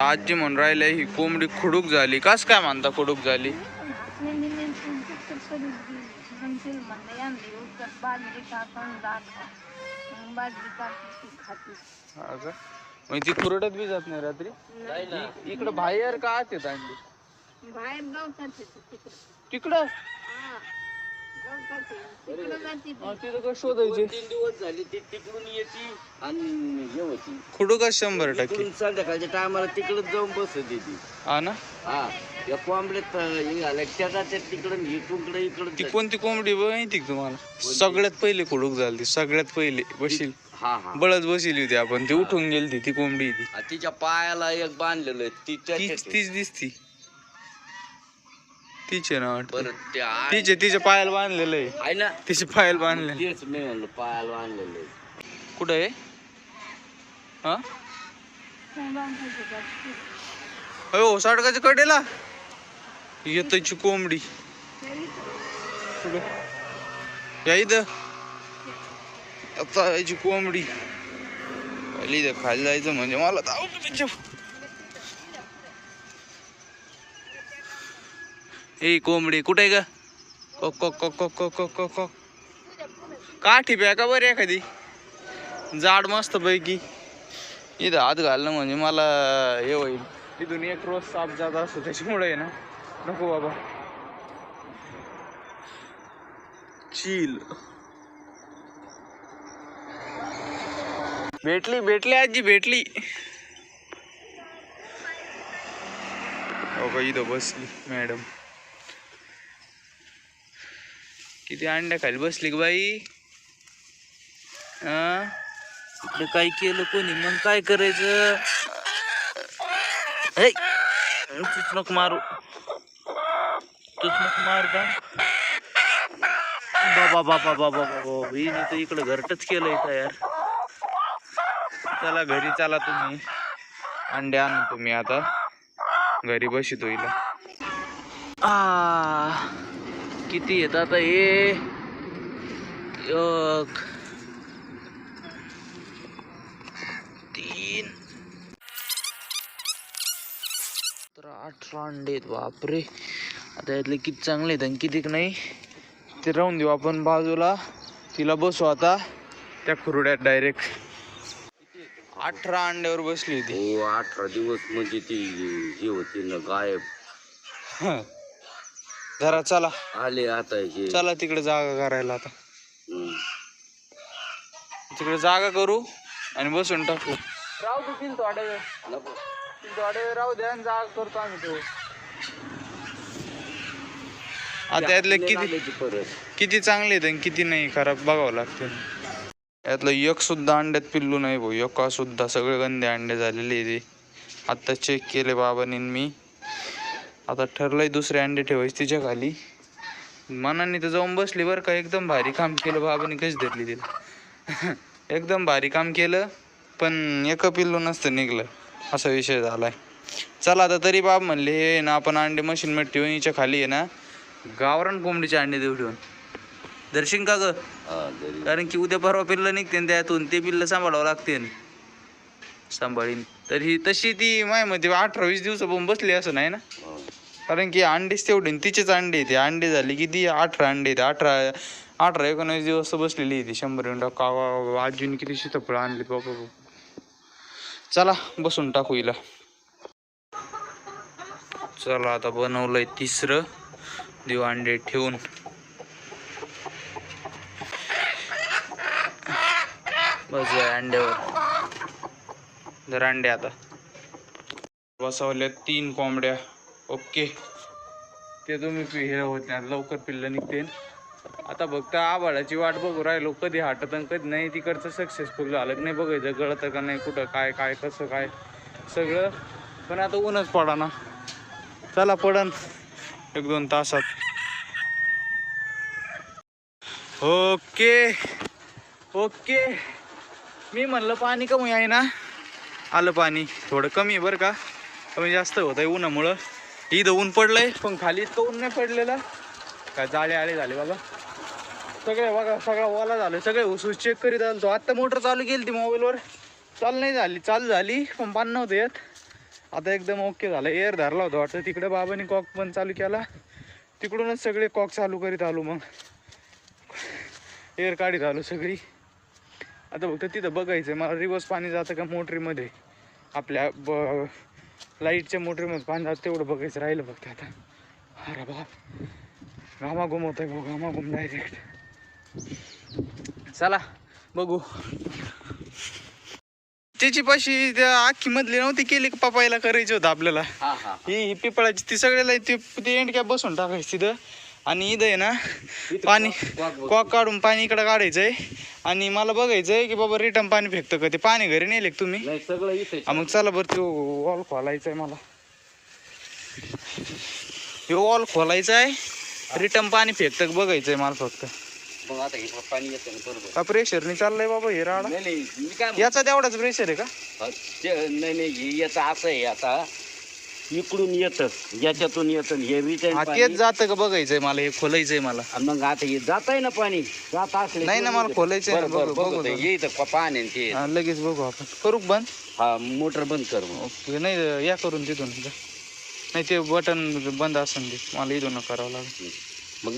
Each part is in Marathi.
आजी म्हणून राहिले ही कोंबडी खुडूक झाली. कस काय म्हणता खुडूक झाली? ती खुरडत बी जात नाही रात्री? इकडं बाहेर का आत येत अंडी बाहेर तिकडे तिकडं हा गवतात तिकडे जाते हा, तिथं का शोधायचे तीन दिवस झाले ती तिकडून येते आणि हे होती खुडूकच शंभर टक्के. तिकडून संध्याकाळच्या टायमाला तिकडे जाऊन बसत हा ना? हा या कोंबड्यात हे त्या तिकडून इकडे इकडे ती कोणती कोंबडी माहिती का तुम्हाला? सगळ्यात पहिले खुडूक झाली सगळ्यात पहिले बशील. हा हा. बळच बसली होती आपण ती उठून गेली ती ती कोंबडी ती. आ, तिच्या पायाला एक बांधलेलं आहे. ती तीच त्याच्यात तीच दिसती. तिचे ना वाटत. परत ते आहे. तिचे तिच्या पायाला बांधलेलं आहे. आहे ना. तिचे पायाला बांधले तेच मी म्हणलं पायाला बांधलेलं आहे. कुठं आहे? हा? हो साडकाच्या कडेला? येतची कोंबडी. कुठं? या इथं. आता याची कोंबडी. पहिली इथं खाली जायचं म्हणजे मला धाव ए कोंबडी कुठे आहे का को को को को को को को काठी प्या का बरं एखादी? जाड मस्त पैकी. इथं हात घालणं म्हणजे मला हे होईल. इथून एक रोज साप जात असतो त्याच्यामुळे आहे ना. नको बाबा. चील. भेटली भेटली आजी भेटली. हो का इथं बसली मॅडम. किती अंड्या खाली बसली की बाई? हा? काय केलं कोणी? मग काय करायचं? हे तूच मारू. चुचमक मार का? बाबा बाबा बाबा बाबा हिने तर इकडं घरटच केलंय तयार. चला घरी चला तुम्ही. अंडे आण तुम्ही आता. घरी बसितो हिला. आ. किती येत आता हे? एक तीन. तर अठरा अंडे आहेत बापरे. आता यातले किती चांगले आहेत आणि किती नाही? ते राहून देऊ आपण बाजूला. तिला बसू आता. त्या खुरड्यात डायरेक्ट अठरा अंड्यावर बसली होती. हो अठरा दिवस म्हणजे ती ही होती ना गायब. जरा चला. आले आता हे. चला तिकडे जागा करायला आता. हम्म. तिकडे जागा करू आणि बसून टाकू. राहू दे तीन थोड्या वेळ नको. तीन थोड्या वेळ राहू द्या आणि जागा करतो आम्ही तो आता यातले किती परत. किती चांगले आहेत आणि किती नाही खराब बघावं लागतं. यातलं एक सुद्धा अंड्यात पिल्लू नाही भाऊ. एका सुद्धा सगळे गंदे अंडे झालेले आहे ते आत्ता चेक केले बाबांनी आणि मी. आता ठरलंय दुसरे अंडे ठेवायचे तिच्या खाली. मनाने तर जाऊन बसली बरं का एकदम भारी काम केलं बाबांनी कशी धरली तिला. एकदम भारी काम केलं पण एक पिल्लू नसतं निघलं असा विषय झालाय. चला आता तरी बाब म्हणले हे ना आपण अंडे मशीनमध्ये ठेवून हिच्या खाली आहे ना गावरान कोंबडीचे अंडे देऊ ठेवून. दर्शन का ग? कारण की उद्या परवा पिल्लं निघते न त्यातून ते पिल्लं सांभाळावं लागते. सांभाळीन. तर ही तशी ती मायामध्ये अठरा वीस दिवसापासून बसली असं नाही ना? कारण की अंडेच तेवढे तिचेच अंडे येते अंडे झाले की ती अठरा अंडे येते अठरा अठरा एकोणीस दिवस बसलेली ती. शंभर मिनिटं कावा आजीने किती सीताफळं आणली बाबा? चला बसून टाकू हिला. चला आता बनवलंय तिसरं देऊ अंडे ठेवून. बस अंड्यावर. जर अंडे आता. बसवल्या तीन कोंबड्या. ओके. ते तुम्ही हे होत नाही लवकर पिल्लं निघते आता फक्त आबाळाची वाट बघू राहिलो. कधी हाटत आणि कधी नाही. तिकडचं सक्सेसफुल झालं. की नाही बघायचं गळतं का नाही कुठं काय काय कसं काय. सगळं. पण आता ऊनच पडा ना. चला पडन. एक दोन तासात. ओके. ओके. मी म्हणलं पाणी कमी आहे ना. आलं पाणी. थोडं कमी आहे बरं का. कमी जास्त होत आहे उन्हामुळं. इथं ऊन पडलंय पण खाली इतकं ऊन नाही पडलेलं. काय जाळे आळे झाले बाबा. सगळे बघा सगळा ओला झालं. सगळे उसूस चेक करीत आलो तो आत्ता मोटर चालू केली ती मोबाईलवर चाल नाही झाली चालू झाली पण पान नव्हतं येत. आता एकदम ओके झालं. एअर धरला होता वाटतं. तिकडे बाबांनी कॉक पण चालू केला. तिकडूनच सगळे कॉक चालू करीत आलो मग. एअर काढीत आलो सगळी. आता फक्त तिथं बघायचं मला रिवर्स पाणी जातं का मोटरीमध्ये? आपल्या ब लाईटच्या मोटरीमध्ये पाणी जातं तेवढं बघायचं राहिलं फक्त आता. अरे बाप. घामाघूम होत आहे भाऊ घामाघूम डायरेक्ट चला बघू. त्याची पाशी त्या आखी मधली नव्हती केली का पपायला करायची होतं आपल्याला? हा पिपळाची ती सगळ्याला ती ती एंड कॅप बसून टाकायची तिथं. आणि इथं आहे ना पाणी कॉक काढून पाणी इकडं काढायचं आहे आणि मला बघायचं आहे की बाबा रिटर्न पाणी फेकतं का? ते पाणी घरी नेले तुम्ही? नाही सगळं हा, मग चला बरं तो वॉल खोलायचा आहे मला. ह्यो वॉल खोलायचा आहे रिटर्न पाणी फेकतं का? बघायचं आहे मला फक्त. मग आता हे पाणी येतं ना बरोबर. का प्रेशरने चाललंय बाबा हे राडा. नाही नाही याचा तेवढाच प्रेशर आहे का? हा, नाही नाही हे याचं असं आहे आता. इकडून येतं याच्यातून येतं हे हा तेच जातं का बघायचंय मला हे खोलायचंय मला. मग आता हे जात आहे ना पाणी जात असले नाही ना, मला खोलायचंय ना, बघू- बघू बघू ते. जरा. ये इथं पाणी आणि ते. हा, लगेच बघू आपण. करू का बंद? हा मोटर बंद कर मग. ओके नाही या करून तिथून जा. नाही ते बटन बंद असेल ते. मला इथून करावं लागेल. मग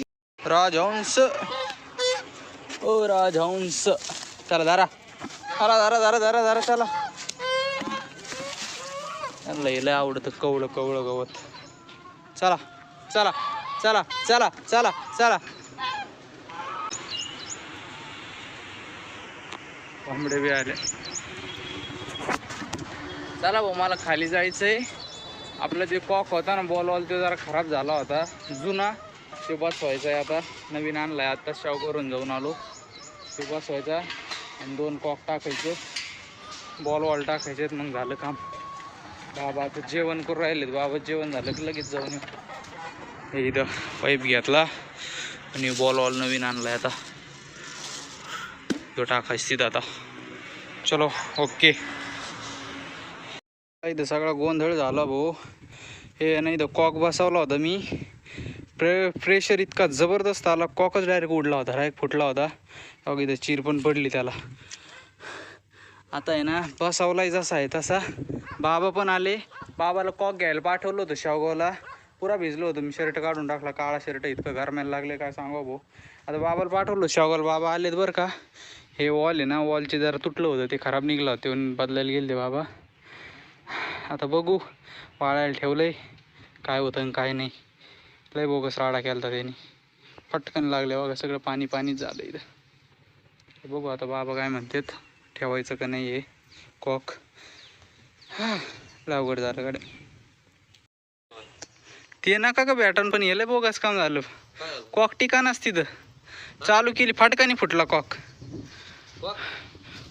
राजहंस. ओ राजहंस. चला दारा अरा दारा दारा दारा दारा चला. त्यांना लय आवडतं कवळं कवळं गवत. चला चला चला चला चला चला. कोंबडे बी आले चला भाऊ मला खाली जायचंय. आपलं जे कॉक होता ना बॉल वॉल तो जरा खराब झाला होता. जुना ते बसवायचा आहे आता. नवीन आणलाय. आता शाव करून जाऊन आलो. ते बसवायचा आणि दोन कॉक टाकायचे. बॉल वॉल टाकायचे मग झालं काम. बाबा आता जेवण करून राहिलेत. बाबा जेवण झालं की लगेच जाऊन हे इथं पाईप घेतला आणि बॉल वॉल नवीन आणलाय आता. तो टाकायच तिथं आता. चलो ओके. इथं सगळा गोंधळ झाला भाऊ. हे नाही इथं कॉक बसवला होता मी. प्रे प्रेशर इतका जबरदस्त आला. कॉकच डायरेक्ट उडला होता डायरेक्ट फुटला होता. अगं इथं चिर पण पडली त्याला. आता आहे ना बसवलाय जसा आहे तसा. बाबा पण आले. बाबाला कॉक घ्यायला पाठवलं होतं शेवगावला. पुरा भिजलो होतो मी. शर्ट काढून टाकला. काळा शर्ट इतकं गरमायला लागले काय सांगा भाऊ. आता बाबाला पाठवलं शेवगावला. बाबा आलेत बरं का. हे वॉल आहे ना वॉलचे जरा तुटलं होतं ते खराब निघलं होतं. ते बदलायला गेले बाबा. आता बघू. वाळायला ठेवलंय. काय होतं आणि काय नाही. लय बोगस राडा केला होता त्यांनी. पटकन लागले बघा सगळं पाणी पाणीच झालं इथं. बघू आता बाबा काय म्हणतात. ठेवायचं का नाही आहे कॉक. लावगड झालं कडे ते नका का बॅटन पण येलं बोगस काम झालं. कॉक ठिकाणच तिथं चालू केली फटकाने फुटला कॉक.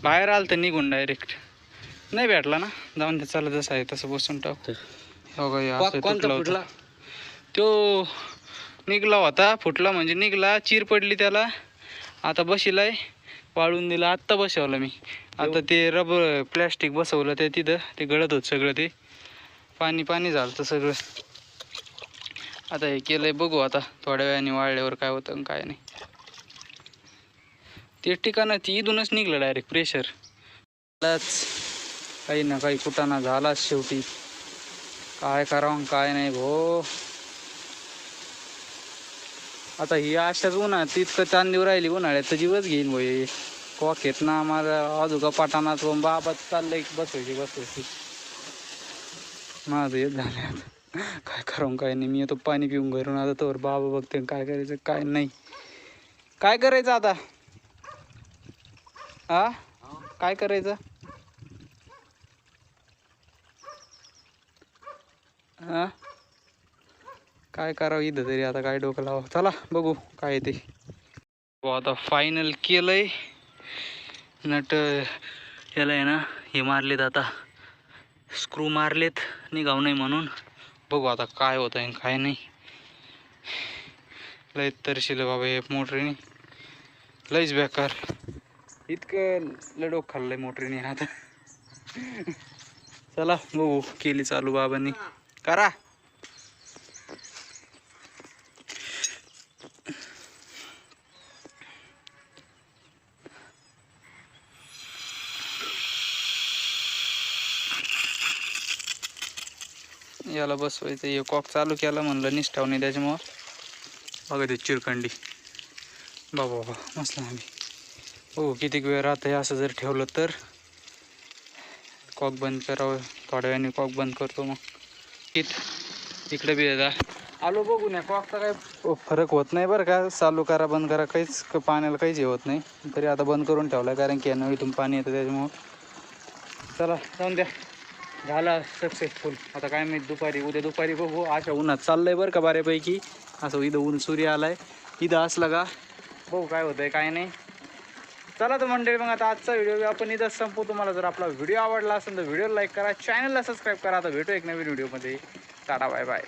बाहेर आलं तर निघून डायरेक्ट नाही भेटला ना? जाऊन ते चालत जसं आहे तसं बसून टाक. हो हे होतं. तो निघला होता फुटला म्हणजे निघला चीर पडली त्याला. आता बशिलाय. पाळून दिलं. आत्ता बसवलं मी. आता ते रबर प्लॅस्टिक बसवलं ते तिथं. ते गळत होत सगळं ते. पाणी पाणी झालं तर सगळं. आता हे केलंय बघू आता. थोड्या वेळाने वाळल्यावर काय होतं काय नाही. ते ठिकाणं ती इथूनच निघलं डायरेक्ट प्रेशर काही ना काही कुटाणा झालाच शेवटी. काय करावं काय नाही भो. आता ही अशाच उन्हाळ्यात इतकं चांदीव राहिली उन्हाळ्यात तर जीवच घेईन भाऊ कॉकेत ना मला अजून पाटाणात बाबा चाललंय बसवायची बसवायची. माझं येत झालं आता. काय करावं काय नाही. मी येतो पाणी पिऊन घरून. आता तोवर बाबा बघते काय करायचं काय नाही. काय करायचं आता? हा काय करायचं? हा काय करावं इथं तरी आता काय डोकं लावा चला बघू काय ते. हो, आता फायनल केलंय. नट याला आहे ना हे मारलेत आता. स्क्रू मारलेत निघाव नाही म्हणून. बघू आता काय होतं आहे काय नाही. लय तरशील बाबा हे मोटरीने. लयच बेकार. इतकं लडोक खाल्लंय मोटरीने आता. चला बघू केली चालू बाबांनी. करा. याला बसवायचं हे कॉक चालू केला म्हणलं निष्ठावणे त्याच्यामुळं. बघा ते चिरखंडी. बाबा बाबा मस्त आम्ही. हो कितीक वेळ राहतं असं जर ठेवलं तर. कॉक बंद करावं. थोड्या वेळाने कॉक बंद करतो मग. कित इकडे बी जा आलो बघू नये कॉकचा काय फरक होत नाही बरं का. चालू करा बंद करा. काहीच पाण्याला काहीच हे होत नाही. तरी आता बंद करून ठेवला कारण की यानं इथून पाणी येतं त्याच्यामुळं. चला जाऊन द्या. झाला सक्सेसफुल आता काय माहीत दुपारी उद्या दुपारी बघू. अशा उन्हात चाललंय बरं का बऱ्यापैकी. असं इथं ऊन सूर्य आलाय. इथं असलं का? बघू काय होतंय काय नाही. चला तर मंडळी मग आता आजचा व्हिडिओ आपण इथं संपू तुम्हाला जर आपला व्हिडिओ आवडला असेल तर व्हिडिओ लाईक करा. चॅनलला सबस्क्राईब करा. आता भेटू एक नवीन व्हिडिओमध्ये. Tata bye bye